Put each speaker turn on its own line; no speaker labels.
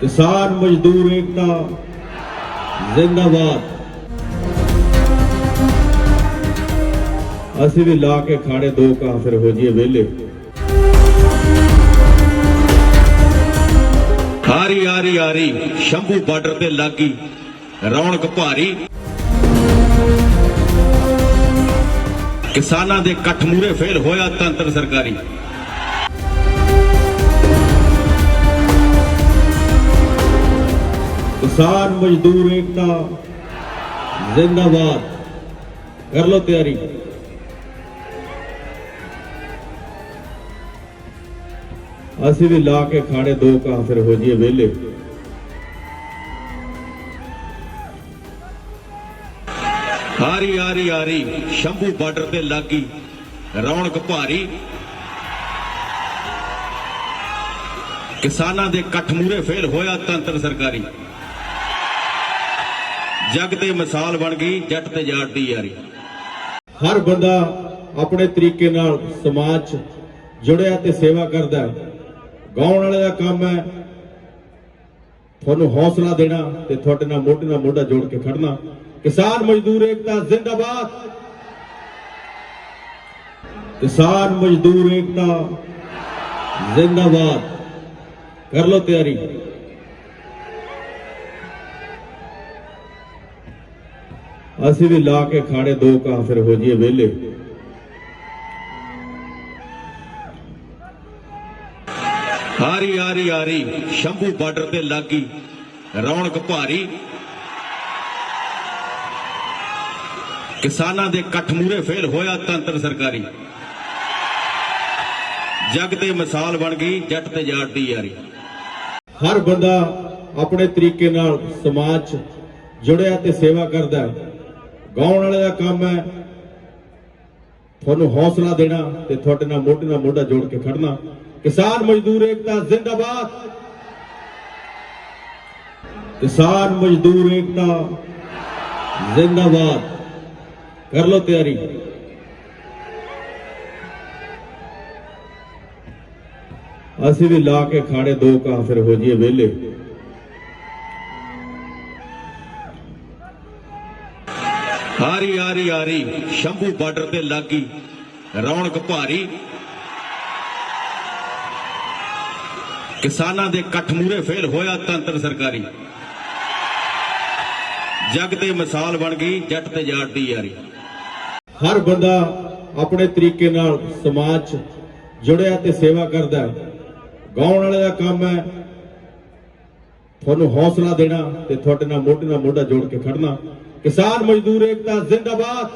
ਕਿਸਾਨ ਮਜ਼ਦੂਰ ਏਕਤਾ, ਜ਼ਿੰਦਾਬਾਦ। ਅਸੀਂ ਵੀ ਲਾ ਕੇ ਖਾੜੇ ਦੋ ਕਾਂ ਫਿਰ ਹੋ ਜੀਏ ਵਿਹਲੇ।
ਹਾਰੀ ਆਰੀ ਆਰੀ ਸ਼ੰਭੂ ਬਾਰਡਰ ਤੇ ਲੱਗੀ ਰੌਣਕ ਭਾਰੀ। ਕਿਸਾਨਾਂ ਦੇ ਇਕੱਠ ਮੂਰੇ ਫੇਲ ਹੋਇਆ ਤੰਤਰ ਸਰਕਾਰੀ।
ਕਿਸਾਨ ਮਜ਼ਦੂਰ ਏਕਤਾ, ਜ਼ਿੰਦਾਬਾਦ। ਕਰ ਲੋ ਤਿਆਰੀ। ਅਸੀਂ ਵੀ ਲਾ ਕੇ ਖਾੜੇ ਦੋ ਕਾਂ ਹੋ ਜੀਏ ਵਿਹਲੇ।
ਹਾਰੀ ਹਾਰੀ ਹਾਰੀ ਸ਼ੰਭੂ ਬਾਰਡਰ ਤੇ ਲੱਗੀ ਰੌਣਕ ਭਾਰੀ। ਕਿਸਾਨਾਂ ਦੇ ਇਕੱਠ ਮੂਰੇ ਫੇਲ ਹੋਇਆ ਤੰਤਰ ਸਰਕਾਰੀ। ਜਗ ਤੇ ਮਿਸਾਲ ਬਣ ਗਈ, ਜੱਟ ਤੇ ਜਾਟ ਦੀ ਯਾਰੀ।
ਹਰ ਬੰਦਾ ਆਪਣੇ ਤਰੀਕੇ ਨਾਲ ਸਮਾਜ 'ਚ ਜੁੜਿਆ ਤੇ ਸੇਵਾ ਕਰਦਾ ਹੈ। ਗਾਉਣ ਵਾਲੇ ਦਾ ਕੰਮ ਹੈ ਤੁਹਾਨੂੰ ਹੌਸਲਾ ਦੇਣਾ ਤੇ ਤੁਹਾਡੇ ਨਾਲ ਮੋਢੇ ਨਾਲ ਮੋਢਾ ਜੋੜ ਕੇ ਖੜਨਾ। ਕਿਸਾਨ ਮਜ਼ਦੂਰ ਏਕਤਾ ਜ਼ਿੰਦਾਬਾਦ। ਕਿਸਾਨ ਮਜ਼ਦੂਰ ਏਕਤਾ ਜ਼ਿੰਦਾਬਾਦ। ਕਰ ਲੋ ਤਿਆਰੀ। ਅਸੀਂ ਵੀ ਲਾ ਕੇ ਖਾੜੇ ਦੋ ਕਾਂ ਫਿਰ ਹੋ ਜੀਏ ਵਿਹਲੇ।
ਹਾਰੀ ਹਾਰੀ ਹਾਰੀ ਸ਼ੰਭੂ ਬਾਰਡਰ ਤੇ ਲੱਗੀ ਰੌਣਕ ਭਾਰੀ। ਕਿਸਾਨਾਂ ਦੇ ਇਕੱਠ ਮੂਰੇ ਫੇਲ ਹੋਇਆ ਤੰਤਰ ਸਰਕਾਰੀ। ਜਗ ਤੇ ਮਿਸਾਲ ਬਣ ਗਈ ਜੱਟ ਤੇ ਜਾਟ ਦੀ ਯਾਰੀ।
ਹਰ ਬੰਦਾ ਆਪਣੇ ਤਰੀਕੇ ਨਾਲ ਸਮਾਜ 'ਚ ਜੁੜਿਆ ਤੇ ਸੇਵਾ ਕਰਦਾ ਹੈ। ਗਾਉਣ ਵਾਲੇ ਦਾ ਕੰਮ ਹੈ। ਤੁਹਾਨੂੰ ਹੌਸਲਾ ਦੇਣਾ ਤੇ ਤੁਹਾਡੇ ਨਾਲ ਮੋਢੇ ਨਾਲ ਮੋਢਾ ਜੋੜ ਕੇ ਖੜਨਾ। ਕਿਸਾਨ ਮਜ਼ਦੂਰ ਏਕਤਾ ਜ਼ਿੰਦਾਬਾਦ। ਕਿਸਾਨ ਮਜ਼ਦੂਰ ਏਕਤਾ ਜ਼ਿੰਦਾਬਾਦ। ਕਰ ਲੋ ਤਿਆਰੀ। ਅਸੀਂ ਵੀ ਲਾ ਕੇ ਖਾੜੇ ਦੋ ਕਾਂ ਫਿਰ ਹੋ ਜੀਏ ਵਿਹਲੇ।
ਹਾਰੀ ਹਾਰੀ ਹਾਰੀ ਸ਼ੰਭੂ ਬਾਰਡਰ ਤੇ ਲੱਗੀ ਰੌਣਕ ਭਾਰੀ। ਕਿਸਾਨਾਂ ਦੇ ਇਕੱਠ ਮੂਰੇ ਫੇਲ ਹੋਇਆ ਤੰਤਰ ਸਰਕਾਰੀ। ਜਗ ਤੇ ਮਿਸਾਲ ਬਣ ਗਈ, ਜੱਟ ਤੇ ਜਾਟ ਦੀ ਯਾਰੀ।
ਹਰ ਬੰਦਾ ਆਪਣੇ ਤਰੀਕੇ ਨਾਲ ਸਮਾਜ 'ਚ ਜੁੜਿਆ ਤੇ ਸੇਵਾ ਕਰਦਾ ਹੈ। ਗਾਉਣ ਵਾਲੇ ਦਾ ਕੰਮ ਹੈ ਤੁਹਾਨੂੰ ਹੌਸਲਾ ਦੇਣਾ ਤੇ ਤੁਹਾਡੇ ਨਾਲ ਮੋਢੇ ਨਾਲ ਮੋਢਾ ਜੋੜ ਕੇ ਖੜਨਾ। ਕਿਸਾਨ ਮਜ਼ਦੂਰ ਏਕਤਾ ਜ਼ਿੰਦਾਬਾਦ।